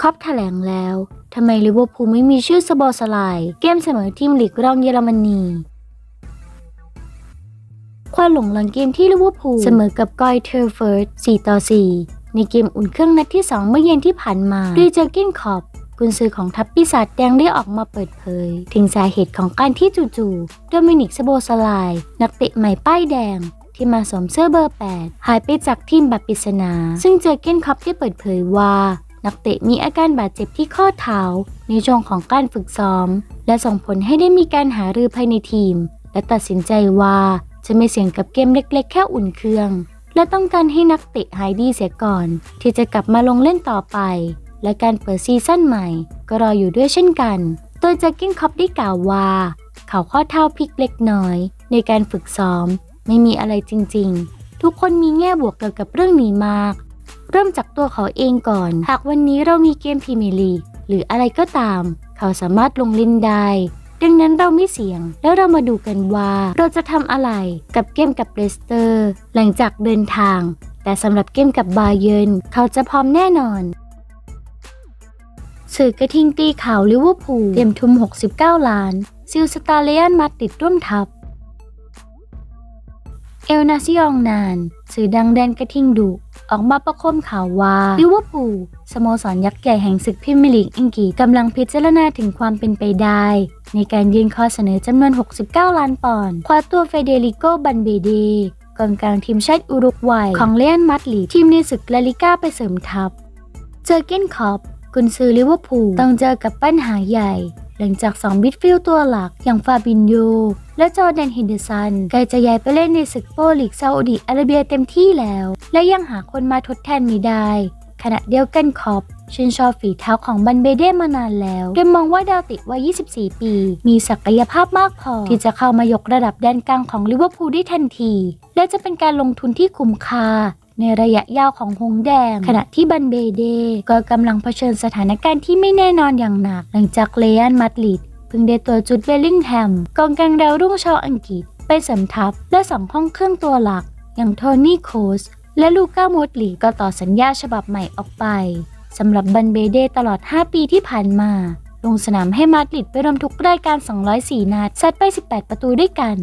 ครอปแถลงแล้วทำไมลิเวอร์พูลไม่มีชื่อสโบสไลด์เกมเสมอทีมลีกรองเยอรมนีความหลงหลังเกมที่ลิเวอร์พูลเสมอกับกอยเทอร์เฟิร์ส4ต่อ 4 ในเกมอุ่นเครื่องนัดที่ 2 เมื่อเย็นที่ผ่านมาดยเจอร์กินขอบกุนซือของทัพปีศาจแดงได้ออกมาเปิดเผย ถึงสาเหตุของการที่จู่ๆโดมินิกสโบสไลด์นักเตะใหม่ป้ายแดง ที่มาสวมเสื้อเบอร์ 8 หายไปจากทีมแบบปริศนา ซึ่งเจอเก้นคอปได้เปิดเผยว่า นักเตะมีอาการบาดเจ็บที่ข้อเท้าในช่วงของการฝึกซ้อม และส่งผลให้ได้มีการหารือภายในทีม และตัดสินใจว่าจะไม่เสี่ยงกับเกมเล็กๆ แค่อุ่นเครื่อง และต้องการให้นักเตะหายดีเสียก่อน ที่จะกลับมาลงเล่นต่อไป และการเปิดซีซั่นใหม่ ก็รออยู่ด้วยเช่นกัน โดยแจ็คกินคอปได้กล่าวว่า เขาข้อเท้าพลิกเล็กน้อย ในการฝึกซ้อม ไม่มีอะไรจริงๆ ทุกคนมีแง่บวกเกี่ยวกับเรื่องนี้มาก เริ่มจากตัวเขาเองก่อน หากวันนี้เรามีเกมพรีเมียร์ลีกหรืออะไรก็ตาม เขาสามารถลงเล่นได้ ดังนั้นเราไม่เสี่ยง แล้วเรามาดูกันว่าเราจะทำอะไรกับเกมกับเลสเตอร์ หลังจากเดินทาง แต่สำหรับเกมกับบาเยิร์นเขาจะพร้อมแน่นอนสื่อกระทิงตีข่าวลิเวอร์พูลเตรียมทุน69 ล้าน ซิลสตาเลียนมาติดร่วมทัพ เอลนาซิองนาน สื่อดังแดนกระทิงดุ ออกมาประโคมข่าวว่าลิเวอร์พูลสโมสรยักษ์ใหญ่แห่งศึกพรีเมียร์ลีกอังกฤษกำลังพิจารณาถึงความเป็นไปได้ ในการยื่นข้อเสนอจำนวน 69 ล้านปอนด์คว้าตัวเฟเดริโก บันเบเดกองกลางทีมชาติอุรุกวัยของเลียนมัดลีทีมในศึกลาลิก้าไปเสริมทัพ เจอเก้นคอปกุนซือลิเวอร์พูลต้องเจอกับปัญหาใหญ่ หลังจาก 2 มิดฟิลด์ตัวหลักอย่างฟาบินโยและจอแดนเฮนเดอร์สันใกล้จะย้ายไปเล่นในศึกโปรลีกซาอุดิอาระเบียเต็มที่แล้ว และยังหาคนมาทดแทนไม่ได้ ขณะเดียวกันคอปชื่นชอบฝีเท้าของบันเบเดมานานแล้วโดยมองว่าดาวติวัย 24 ปี มีศักยภาพมากพอ ที่จะเข้ามายกระดับแดนกลางของลิเวอร์พูลได้ทันที และจะเป็นการลงทุนที่คุ้มค่า ในระยะยาวของหงแดง ขณะที่บันเบเดก็กำลังเผชิญสถานการณ์ที่ไม่แน่นอนอย่างหนัก หลังจากเลอันมัดลิดเพิ่งได้ตัวจุดเบลลิงแฮมกองกลางดาวรุ่งชาวอังกฤษ ไปสริมทัพและสองห้องเครื่องตัวหลัก อย่างโทนี่โคสและลูก้าโมดลีก็ต่อสัญญาฉบับใหม่ออกไปสำหรับบันเบเดตลอด 5 ปีที่ผ่านมา ลงสนามให้มาดริดไปรวมทุกรายการ 204 นัดซัดไป 18 ประตูด้วยกัน